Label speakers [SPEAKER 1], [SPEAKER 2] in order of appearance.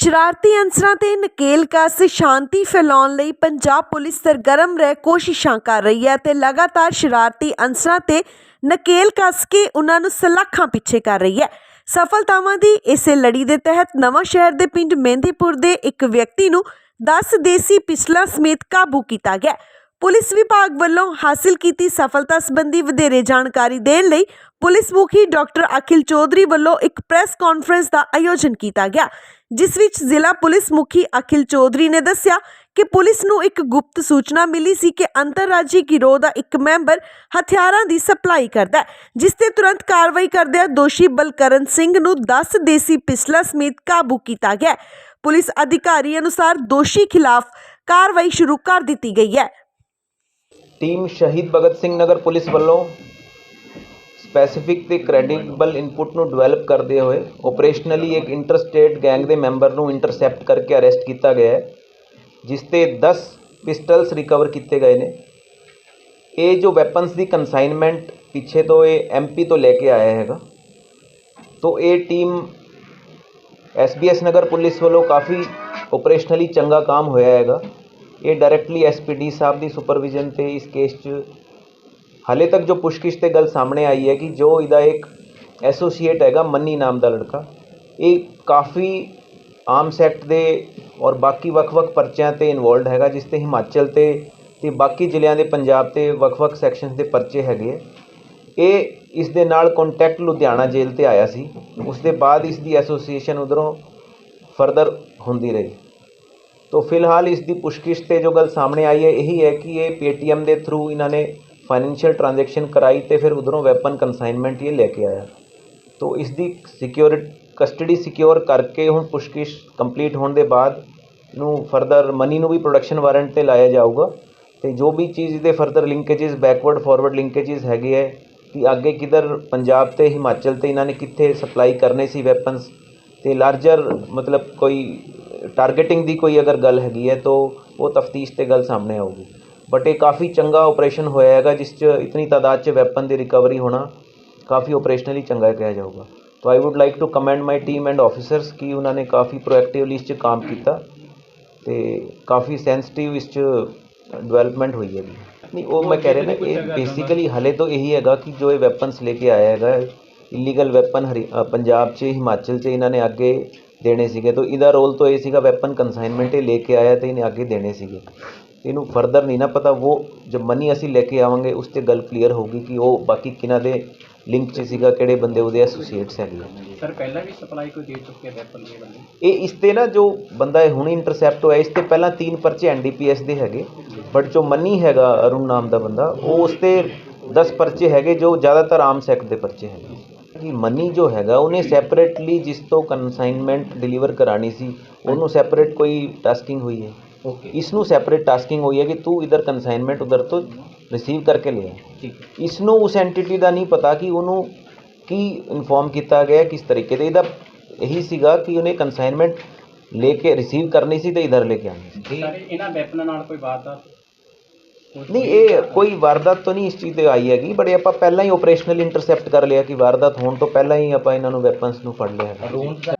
[SPEAKER 1] ਸ਼ਰਾਰਤੀ ਅਨਸਰਾਂ ਤੇ ਨਕੇਲ ਕੱਸ ਸ਼ਾਂਤੀ ਫੈਲਾਉਣ ਲਈ ਪੰਜਾਬ ਪੁਲਿਸ ਸਰਗਰਮ ਰਹਿ ਕੋਸ਼ਿਸ਼ਾਂ ਕਰ ਰਹੀ ਹੈ ਤੇ ਲਗਾਤਾਰ ਸ਼ਰਾਰਤੀ ਅਨਸਰਾਂ ਤੇ ਨਕੇਲ ਕੱਸ ਕੇ ਉਹਨਾਂ ਨੂੰ ਸਲਾਖਾਂ ਪਿੱਛੇ ਕਰ ਰਹੀ ਹੈ। ਸਫਲਤਾਵਾਂ ਦੀ ਇਸੇ ਲੜੀ ਦੇ ਤਹਿਤ ਨਵਾਂ ਸ਼ਹਿਰ ਦੇ ਪਿੰਡ ਮਹਿੰਦੀਪੁਰ ਦੇ ਇੱਕ ਵਿਅਕਤੀ ਨੂੰ 10 ਦੇਸੀ ਪਿਸਟਲਾਂ ਸਮੇਤ ਕਾਬੂ ਕੀਤਾ ਗਿਆ। ਪੁਲਿਸ ਵਿਭਾਗ ਵੱਲੋਂ ਹਾਸਲ ਕੀਤੀ ਸਫਲਤਾ ਸੰਬੰਧੀ ਵਧੇਰੇ ਜਾਣਕਾਰੀ ਦੇਣ ਲਈ ਪੁਲਿਸ ਮੁਖੀ ਡਾਕਟਰ ਅਖਿਲ ਚੌਧਰੀ ਵੱਲੋਂ ਇੱਕ ਪ੍ਰੈਸ ਕਾਨਫਰੰਸ ਦਾ ਆਯੋਜਨ ਕੀਤਾ ਗਿਆ। ਜਿਸ ਵਿੱਚ ਜ਼ਿਲ੍ਹਾ ਪੁਲਿਸ ਮੁਖੀ ਅਖਿਲ ਚੌਧਰੀ ਨੇ ਦੱਸਿਆ ਕਿ ਪੁਲਿਸ ਨੂੰ ਇੱਕ ਗੁਪਤ ਸੂਚਨਾ ਮਿਲੀ ਸੀ ਕਿ ਅੰਤਰਰਾਜੀ ਗਿਰੋਹ ਦਾ ਇੱਕ ਮੈਂਬਰ ਹਥਿਆਰਾਂ ਦੀ ਸਪਲਾਈ ਕਰਦਾ ਹੈ, ਜਿਸ ਤੇ ਤੁਰੰਤ ਕਾਰਵਾਈ ਕਰਦਿਆਂ ਦੋਸ਼ੀ ਬਲਕਰਨ ਸਿੰਘ ਨੂੰ 10 ਦੇਸੀ ਪਿਸਟਲਾਂ ਸਮੇਤ ਕਾਬੂ ਕੀਤਾ ਗਿਆ ਹੈ। ਪੁਲਿਸ ਅਧਿਕਾਰੀ ਅਨੁਸਾਰ ਦੋਸ਼ੀ ਖਿਲਾਫ ਕਾਰਵਾਈ ਸ਼ੁਰੂ ਕਰ ਦਿੱਤੀ ਗਈ ਹੈ
[SPEAKER 2] ਟੀਮ ਸ਼ਹੀਦ ਭਗਤ ਸਿੰਘ ਨਗਰ ਪੁਲਿਸ ਵੱਲੋਂ ਸਪੈਸੀਫਿਕ ਤੇ ਕ੍ਰੈਡੀਬਲ ਇਨਪੁਟ ਨੂੰ ਡਿਵੈਲਪ ਕਰਦੇ ਹੋਏ ਆਪਰੇਸ਼ਨਲੀ ਇੱਕ ਇੰਟਰਸਟੇਟ ਗੈਂਗ ਦੇ ਮੈਂਬਰ ਨੂੰ ਇੰਟਰਸੈਪਟ ਕਰਕੇ ਅਰੈਸਟ ਕੀਤਾ ਗਿਆ ਹੈ, ਜਿਸ ਤੇ 10 ਪਿਸਟਲਸ ਰਿਕਵਰ ਕੀਤੇ ਗਏ ਨੇ। ਇਹ ਜੋ ਵੈਪਨਸ ਦੀ ਕਨਸਾਈਨਮੈਂਟ ਪਿੱਛੇ ਤੋਂ ਇਹ ਐਮਪੀ ਤੋਂ ਲੈ ਕੇ ਆਇਆ ਹੈਗਾ। ਤੋਂ ਇਹ ਟੀਮ ਐਸਬੀਐਸ ਨਗਰ ਪੁਲਿਸ ਵੱਲੋਂ ਕਾਫੀ ਆਪਰੇਸ਼ਨਲੀ ਚੰਗਾ ਕੰਮ ਹੋਇਆ ਹੈਗਾ। ਇਹ ਡਾਇਰੈਕਟਲੀ ਐਸਪੀਡੀ ਸਾਹਿਬ ਦੀ ਸੁਪਰਵਿਜ਼ਨ ਤੇ ਇਸ ਕੇਸ 'ਚ ਹਾਲੇ ਤੱਕ ਜੋ ਪੁੱਛਗਿੱਛ ਤੇ ਗੱਲ ਸਾਹਮਣੇ ਆਈ ਹੈ ਕਿ ਜੋ ਇਹਦਾ ਇੱਕ ਐਸੋਸੀਏਟ ਹੈਗਾ ਮੰਨੀ ਨਾਮ ਦਾ ਲੜਕਾ, ਇਹ ਕਾਫੀ ਆਮ ਸੈਕਟ ਦੇ ਔਰ ਬਾਕੀ ਵੱਖ-ਵੱਖ ਪਰਚਿਆਂ ਤੇ ਇਨਵੋਲਡ ਹੈਗਾ, ਜਿਸ ਤੇ ਹਿਮਾਚਲ ਤੇ ਅਤੇ ਬਾਕੀ ਜ਼ਿਲ੍ਹਿਆਂ ਦੇ ਪੰਜਾਬ ਤੇ ਵੱਖ-ਵੱਖ ਸੈਕਸ਼ਨਸ ਦੇ ਪਰਚੇ ਹੈਗੇ ਹੈ। ਇਹ ਇਸ ਦੇ ਨਾਲ ਕੋਂਟੈਕਟ ਲੁਧਿਆਣਾ ਜੇਲ੍ਹ ਤੇ ਆਇਆ ਸੀ ਉਸ ਦੇ ਬਾਅਦ ਇਸ ਦੀ ਐਸੋਸੀਏਸ਼ਨ ਉੱਧਰੋਂ ਫਰਦਰ ਹੁੰਦੀ ਰਹੀ ਤੋ ਫਿਲਹਾਲ ਇਸ ਦੀ ਪੁੱਛਗਿੱਛ ਤੇ ਜੋ ਗੱਲ ਸਾਹਮਣੇ ਆਈ ਹੈ, ਇਹੀ ਹੈ ਕਿ ਇਹ ਪੇਟੀਐਮ ਦੇ ਥਰੂ ਇਹਨਾਂ ਨੇ ਫਾਈਨੈਂਸ਼ੀਅਲ फाइनेंशियल ट्रांजेक्शन कराई ਫਿਰ फिर ਵੈਪਨ ਕੰਸਾਈਨਮੈਂਟ ਇਹ ਲੈ ਕੇ ਆਇਆ। तो ਇਸ ਦੀ ਸਿਕਿਉਰਿਟ ਕਸਟਡੀ ਸਿਕਿਉਰ ਕਰਕੇ ਹੁਣ ਪੁਸ਼ਕਿਸ਼ ਕੰਪਲੀਟ ਹੋਣ ਦੇ ਬਾਅਦ ਨੂੰ ਫਰਦਰ ਮਨੀ ਨੂੰ ਵੀ ਪ੍ਰੋਡਕਸ਼ਨ ਵਾਰੰਟ ਤੇ ਲਾਇਆ ਜਾਊਗਾ। ਤੇ ਜੋ ਵੀ ਚੀਜ਼ ਦੇ further linkages backward forward linkages ਹੈਗੇ ਐ ਕਿ ਅੱਗੇ ਕਿਧਰ ਪੰਜਾਬ ਤੇ ਹਿਮਾਚਲ ਤੇ ਇਹਨਾਂ ਨੇ ਕਿੱਥੇ ਸਪਲਾਈ ਕਰਨੇ ਸੀ ਵੈਪਨਸ ਤੇ ਲਾਰਜਰ ਮਤਲਬ ਕੋਈ ਟਾਰਗੇਟਿੰਗ ਦੀ ਕੋਈ ਅਗਰ ਗੱਲ ਹੈਗੀ ਹੈ ਤਾਂ ਉਹ ਤਫਤੀਸ਼ ਤੇ ਗੱਲ ਸਾਹਮਣੇ ਆਊਗੀ। ਬਟ ਇਹ ਕਾਫੀ ਚੰਗਾ ਆਪਰੇਸ਼ਨ ਹੋਇਆ ਹੈਗਾ, ਜਿਸ 'ਚ ਇਤਨੀ ਤਾਦਾਦ 'ਚ ਵੈਪਨ ਦੀ ਰਿਕਵਰੀ ਹੋਣਾ ਕਾਫੀ ਆਪਰੇਸ਼ਨਲੀ ਚੰਗਾ ਕਿਹਾ ਜਾਊਗਾ। ਤੋ I would like to commend my team and officers ਕਿ ਉਹਨਾਂ ਨੇ ਕਾਫੀ ਪ੍ਰੋਐਕਟਿਵਲੀ ਇਸ 'ਚ ਕੰਮ ਕੀਤਾ ਤੇ ਕਾਫੀ ਸੈਂਸਿਟਿਵ ਇਸ 'ਚ ਡਿਵੈਲਪਮੈਂਟ ਹੋਈ ਹੈ ਨਹੀਂ, ਉਹ ਮੈਂ ਕਹਿ ਰਿਹਾ ਨਾ, ਇਹ ਬੇਸਿਕਲੀ ਹਲੇ ਤੋਂ ਇਹੀ ਹੈਗਾ ਕਿ ਜੋ ਇਹ ਵੈਪਨਸ ਲੈ ਕੇ ਆਇਆ ਹੈਗਾ ਇਲੀਗਲ ਵੈਪਨ ਹਰੀ ਪੰਜਾਬ 'ਚ, ਹਿਮਾਚਲ 'ਚ ਇਹਨਾਂ ਨੇ ਅੱਗੇ ਦੇਣੇ ਸੀਗੇ। ਤਾਂ ਇਹਦਾ ਰੋਲ ਤਾਂ ਇਹ ਸੀਗਾ ਵੈਪਨ ਕਨਸਾਈਨਮੈਂਟ ਇਹ ਲੈ ਕੇ ਆਇਆ ਤੇ ਇਹਨੇ ਅੱਗੇ ਦੇਣੇ ਸੀਗੇ। ਇਹਨੂੰ ਫਰਦਰ ਨਹੀਂ ਨਾ ਪਤਾ ਉਹ ਜਦ ਮਨੀ ਅਸੀਂ ਲੈ ਕੇ ਆਵਾਂਗੇ ਉਸ ਤੇ ਗੱਲ ਕਲੀਅਰ ਹੋਊਗੀ ਕਿ ਉਹ ਬਾਕੀ ਕਿਹਨਾਂ ਦੇ ਲਿੰਕ 'ਚ ਸੀਗਾ ਕਿਹੜੇ ਬੰਦੇ ਉਹਦੇ ਐਸੋਸੀਏਟਸ ਹੈਗੇ ਆ।
[SPEAKER 3] ਸਰ ਪਹਿਲਾਂ ਵੀ ਸਪਲਾਈ ਕੋਈ ਦੇ ਚੁੱਕੇ ਵੈਪਨ ਦੇ ਬੰਦੇ?
[SPEAKER 2] ਇਹ ਇਸ ਤੇ ਨਾ ਜੋ ਬੰਦਾ ਇਹ ਹੁਣੇ ਇੰਟਰਸੈਪਟ ਹੋਇਆ ਇਸ ਤੇ ਪਹਿਲਾਂ ਤਿੰਨ ਪਰਚੇ ਐਨਡੀਪੀਐਸ ਦੇ ਹੈਗੇ ਬਟ ਜੋ ਮਨੀ ਹੈਗਾ ਅਰੁਣ ਨਾਮ ਦਾ ਬੰਦਾ ਉਹ ਉਸ ਤੇ 10 ਪਰਚੇ ਹੈਗੇ ਜੋ ਜ਼ਿਆਦਾਤਰ ਆਮ ਸੈਕਟ ਦੇ ਪਰਚੇ ਹੈਗੇ। ਕਿ ਮਨੀ ਜੋ ਹੈਗਾ ਉਹਨੇ ਸੈਪਰੇਟਲੀ ਜਿਸ ਤੋਂ ਕਨਸਾਈਨਮੈਂਟ ਡਿਲੀਵਰ ਕਰਾਣੀ ਸੀ ਉਹਨੂੰ ਸੈਪਰੇਟ ਕੋਈ ਟਾਸਕਿੰਗ ਹੋਈ ਹੈ?
[SPEAKER 3] ਓਕੇ
[SPEAKER 2] ਇਸ ਨੂੰ ਸੈਪਰੇਟ ਟਾਸਕਿੰਗ ਹੋਈ ਹੈ ਕਿ ਤੂੰ ਇਧਰ ਕਨਸਾਈਨਮੈਂਟ ਉਧਰ ਤੋਂ ਰਿਸੀਵ ਕਰਕੇ ਲੈ ਆ
[SPEAKER 3] ਠੀਕ
[SPEAKER 2] ਇਸ ਨੂੰ ਉਸ ਐਂਟੀਟੀ ਦਾ ਨਹੀਂ ਪਤਾ ਕਿ ਉਹਨੂੰ ਕੀ ਇਨਫੋਰਮ ਕੀਤਾ ਗਿਆ ਕਿਸ ਤਰੀਕੇ ਦੇ। ਇਹਦਾ ਇਹੀ ਸੀਗਾ ਕਿ ਉਹਨੇ ਕਨਸਾਈਨਮੈਂਟ ਲੈ ਕੇ ਰਿਸੀਵ ਕਰਨੀ ਸੀ ਤੇ ਇਧਰ ਲੈ ਕੇ ਆਉਣੀ ਸੀ।
[SPEAKER 3] ਸਰ ਇਹਨਾਂ ਵੈਪਨਾਂ ਨਾਲ ਕੋਈ ਵਾਰਦਾਤ
[SPEAKER 2] ਨਹੀਂ ਇਹ ਕੋਈ ਵਾਰਦਾਤ ਤਾਂ ਨਹੀਂ ਇਸ ਚੀਜ਼ ਤੇ ਆਈ ਹੈਗੀ ਬਟ ਇਹ ਆਪਾਂ ਪਹਿਲਾਂ ਹੀ ਆਪਰੇਸ਼ਨਲ ਇੰਟਰਸੈਪਟ ਕਰ ਲਿਆ ਕਿ ਵਾਰਦਾਤ ਹੋਣ ਤੋਂ ਪਹਿਲਾਂ ਹੀ ਆਪਾਂ ਇਹਨਾਂ ਨੂੰ ਵੈਪਨਸ ਨੂੰ ਫੜ ਲਿਆ ਹੈਗਾ।